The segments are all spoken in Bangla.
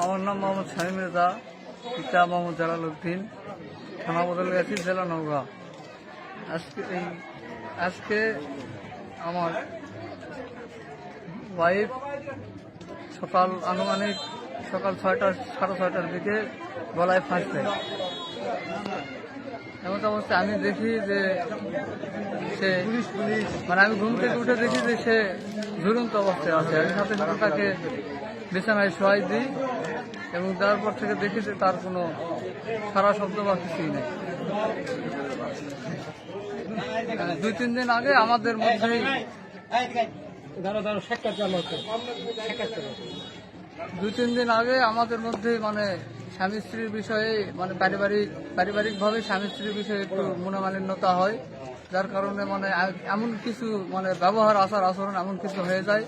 আমার নাম মোহাম্মদ শামীম রেজা পিতা মোহাম্মদ জালাল উদ্দিন। থানা বদল গেছি, জেলা নওগাঁ। আজকে এই, আজকে আমার ওয়াইফ সকাল আনুমানিক সকাল ছয়টা, সাড়ে ছয়টার দিকে গলায় ফাঁস এমন অবস্থায় আমি দেখি যে সে মানে আমি ঘুম থেকে উঠে দেখি যে সে ঝুলন্ত অবস্থায় আছে। আমি সাথে সাথে তাকে বিছানায় শোয়াই দিই। এবং তারপর থেকে দেখি যে তার কোনো সারা শব্দ বা কিছুই নেই। দুই তিন দিন আগে আমাদের মধ্যেই দুই তিন দিন আগে আমাদের মধ্যে মানে স্বামী স্ত্রীর বিষয়ে মানে পারিবারিক, পারিবারিকভাবে স্বামী স্ত্রীর বিষয়ে একটু মনোমালিন্যতা হয়। যার কারণে মানে এমন কিছু মানে ব্যবহার, আচার, আচরণ এমন কিছু হয়ে যায়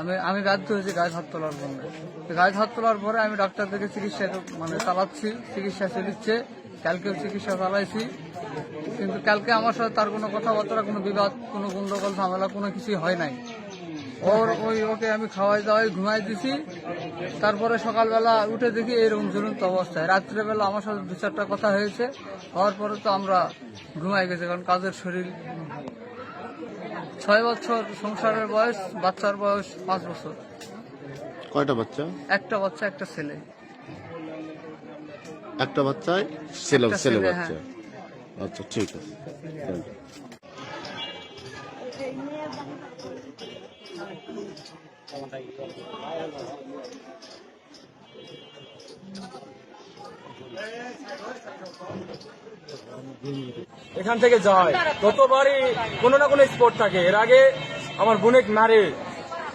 আমি আমি বাধ্য হয়েছি গায়ে হাত তোলার জন্য। গায়ে হাত তোলার পরে আমি ডাক্তার থেকে চিকিৎসা মানে চালাচ্ছি, চিকিৎসা চলিচ্ছে। কালকেও চিকিৎসা চালাইছি। কিন্তু কালকে আমার সাথে তার কোনো কথাবার্তা, কোনো বিবাদ, কোনো গন্ডগোল, ঝামেলা, কোনো কিছুই হয় নাই। ওর ওই ওকে আমি খাওয়াই দাওয়াই ঘুমাই দিছি। তারপরে সকালবেলা উঠে দেখি এরকম ঝুলন্ত অবস্থায়। রাত্রেবেলা আমার সাথে দু চারটা কথা হয়েছে। হওয়ার পরে তো আমরা ঘুমাই গেছি কারণ কাজের শরীর ছয় বছর সংসারের বয়স বাচ্চার বয়স পাঁচ বছর। কয়টা বাচ্চা? একটা বাচ্চা একটা ছেলে। একটা বাচ্চায় ছেলে ছেলে বাচ্চা। আচ্ছা ঠিক আছে. এখান থেকে যায়। ততবারই কোনো না কোনো স্পট থাকে। এর আগে আমার বোনেক নারে,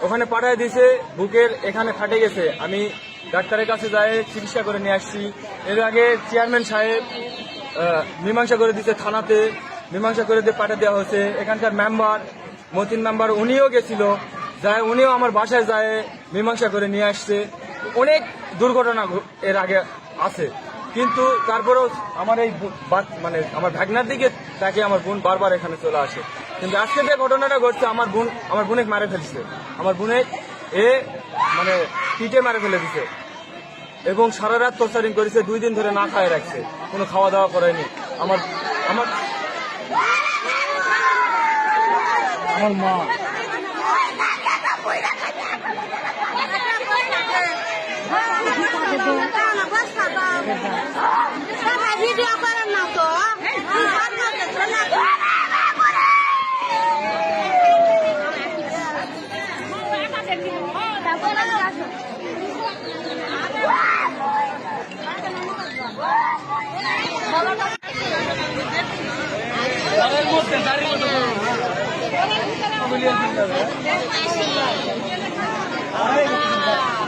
ওখানে পাঠিয়ে দিয়েছে, বুকের এখানে ফাটে গেছে। আমি ডাক্তারের কাছে যাই, চিকিৎসা করে নিয়ে আসছি। এর আগে চেয়ারম্যান সাহেব মীমাংসা করে দিয়েছে থানাতে। মীমাংসা করে দিয়ে পাঠিয়ে দেওয়া হয়েছে। এখানকার মেম্বার মতিন মেম্বার উনিও গেছিল, যায় উনিও আমার বাসায় যায়, মীমাংসা করে নিয়ে আসছে। অনেক দুর্ঘটনা এর আগে আছে। কিন্তু তারপরেও আমার এই মানে আমার ভাগনার দিকে তাকে আমার বোন বারবার এখানে চলে আসে। কিন্তু আজকে যে ঘটনাটা ঘটছে, আমার বোন আমার বোনে মারে ফেলছে। আমার বোনে এ মানে পিঠে মারে ফেলে দিছে। এবং সারা রাত টর্চারিং করেছে, দুই দিন ধরে না খায় রাখছে। কোনো খাওয়া দাওয়া করেনি আমার আমার আমার মা। তো আমার Thank you.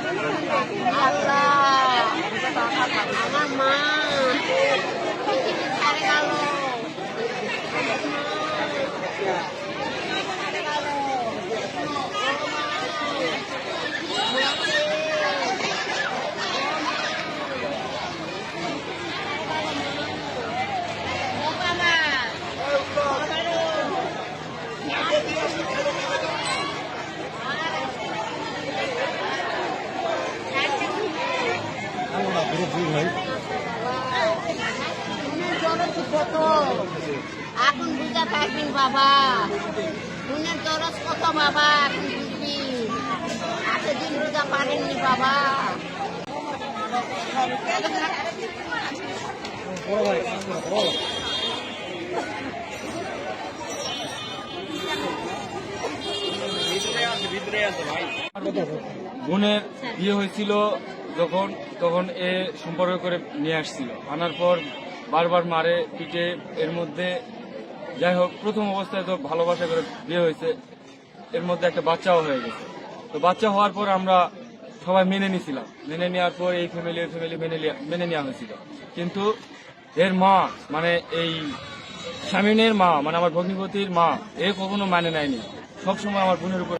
এখন বুঝতে পারবেন বাবা। মনের দরজ কত বাবা এখন বুঝবি। এতদিন পারেননি বাবা। বোনের বিয়ে হয়েছিল যখন তখন এ সম্পর্ক করে নিয়ে আসছিল। আনার পর বারবার মারে, পিটে, এর মধ্যে যাই হোক, প্রথম অবস্থায় তো ভালোবাসা করে বিয়ে হয়েছে, এর মধ্যে একটা বাচ্চাও হয়ে গেছে। তো বাচ্চা হওয়ার পর আমরা সবাই মেনে নিছিলাম। মেনে নেওয়ার পর এই ফ্যামিলি ওই ফ্যামিলি মেনে মেনে নেওয়া হয়েছিল। কিন্তু এর মা মানে এই স্বামীনের মা মানে আমার ভগ্নিপতির মা, এ কখনো মানে নেয়নি। সবসময় আমার বোনের উপর